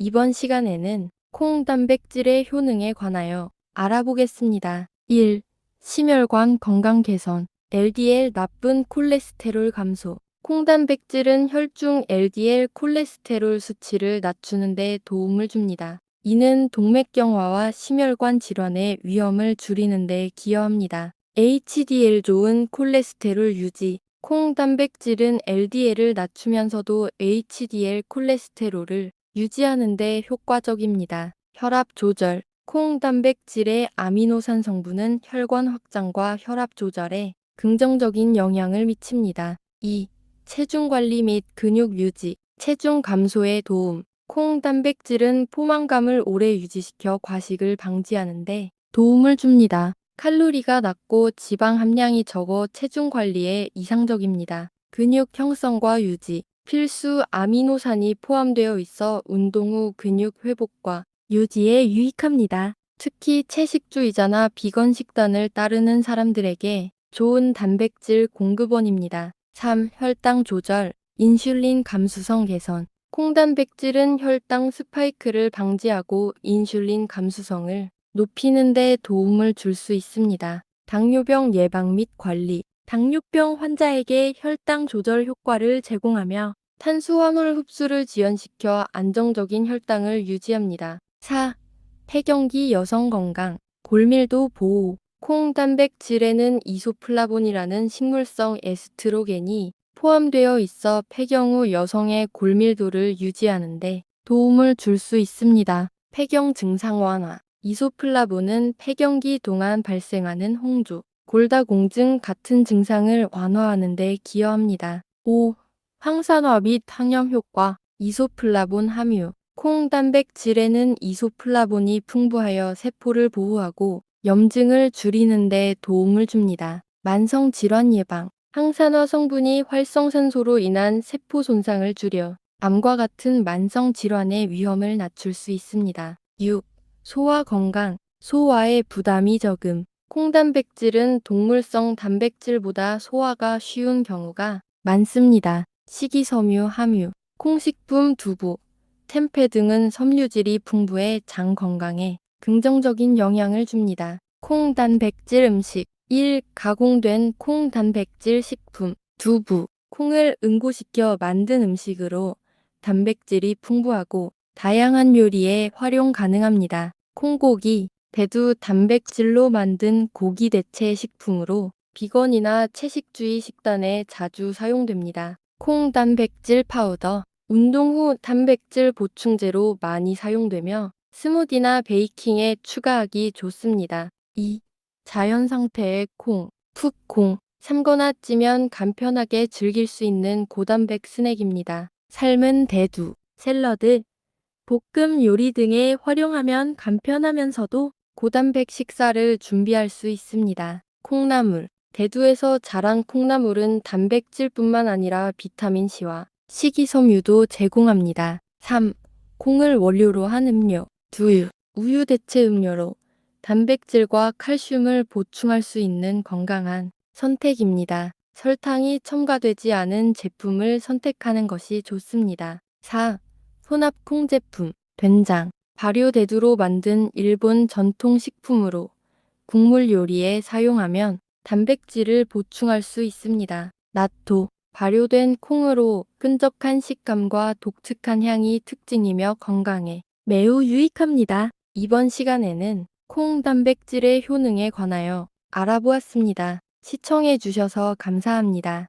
이번 시간에는 콩 단백질의 효능에 관하여 알아보겠습니다. 1. 심혈관 건강 개선 LDL 나쁜 콜레스테롤 감소 콩 단백질은 혈중 LDL 콜레스테롤 수치를 낮추는 데 도움을 줍니다. 이는 동맥경화와 심혈관 질환의 위험을 줄이는 데 기여합니다. HDL 좋은 콜레스테롤 유지 콩 단백질은 LDL을 낮추면서도 HDL 콜레스테롤을 유지하는 데 효과적입니다. 혈압 조절 콩 단백질의 아미노산 성분은 혈관 확장과 혈압 조절에 긍정적인 영향을 미칩니다. 2. 체중 관리 및 근육 유지 체중 감소에 도움 콩 단백질은 포만감을 오래 유지시켜 과식을 방지하는데 도움을 줍니다. 칼로리가 낮고 지방 함량이 적어 체중 관리에 이상적입니다. 근육 형성과 유지 필수 아미노산이 포함되어 있어 운동 후 근육 회복과 유지에 유익합니다. 특히 채식주의자나 비건 식단을 따르는 사람들에게 좋은 단백질 공급원입니다. 3. 혈당 조절, 인슐린 감수성 개선. 콩단백질은 혈당 스파이크를 방지하고 인슐린 감수성을 높이는 데 도움을 줄 수 있습니다. 당뇨병 예방 및 관리. 당뇨병 환자에게 혈당 조절 효과를 제공하며 탄수화물 흡수를 지연시켜 안정적인 혈당을 유지합니다. 4. 폐경기 여성 건강, 골밀도 보호. 콩 단백질에는 이소플라본이라는 식물성 에스트로겐이 포함되어 있어 폐경 후 여성의 골밀도를 유지하는데 도움을 줄 수 있습니다. 폐경 증상 완화. 이소플라본은 폐경기 동안 발생하는 홍조, 골다공증 같은 증상을 완화하는 데 기여합니다. 5. 항산화 및 항염 효과. 이소플라본 함유. 콩 단백질에는 이소플라본이 풍부하여 세포를 보호하고 염증을 줄이는 데 도움을 줍니다. 만성 질환 예방. 항산화 성분이 활성산소로 인한 세포 손상을 줄여 암과 같은 만성 질환의 위험을 낮출 수 있습니다. 6. 소화 건강. 소화에 부담이 적음. 콩단백질은 동물성 단백질보다 소화가 쉬운 경우가 많습니다. 식이섬유 함유. 콩식품 두부, 템페 등은 섬유질이 풍부해 장 건강에 긍정적인 영향을 줍니다. 콩 단백질 음식 1. 가공된 콩 단백질 식품 두부 콩을 응고시켜 만든 음식으로 단백질이 풍부하고 다양한 요리에 활용 가능합니다. 콩고기 대두 단백질로 만든 고기 대체 식품으로 비건이나 채식주의 식단에 자주 사용됩니다. 콩 단백질 파우더 운동 후 단백질 보충제로 많이 사용되며 스무디나 베이킹에 추가하기 좋습니다. 2. 자연 상태의 콩, 풋콩, 삶거나 찌면 간편하게 즐길 수 있는 고단백 스낵입니다. 삶은 대두, 샐러드, 볶음 요리 등에 활용하면 간편하면서도 고단백 식사를 준비할 수 있습니다. 콩나물, 대두에서 자란 콩나물은 단백질뿐만 아니라 비타민C와 식이섬유도 제공합니다. 3. 콩을 원료로 한 음료, 두유, 우유 대체 음료로 단백질과 칼슘을 보충할 수 있는 건강한 선택입니다. 설탕이 첨가되지 않은 제품을 선택하는 것이 좋습니다. 4. 혼합 콩 제품, 된장, 발효대두로 만든 일본 전통 식품으로 국물 요리에 사용하면 단백질을 보충할 수 있습니다. 나토, 발효된 콩으로 끈적한 식감과 독특한 향이 특징이며 건강에 매우 유익합니다. 이번 시간에는 콩 단백질의 효능에 관하여 알아보았습니다. 시청해 주셔서 감사합니다.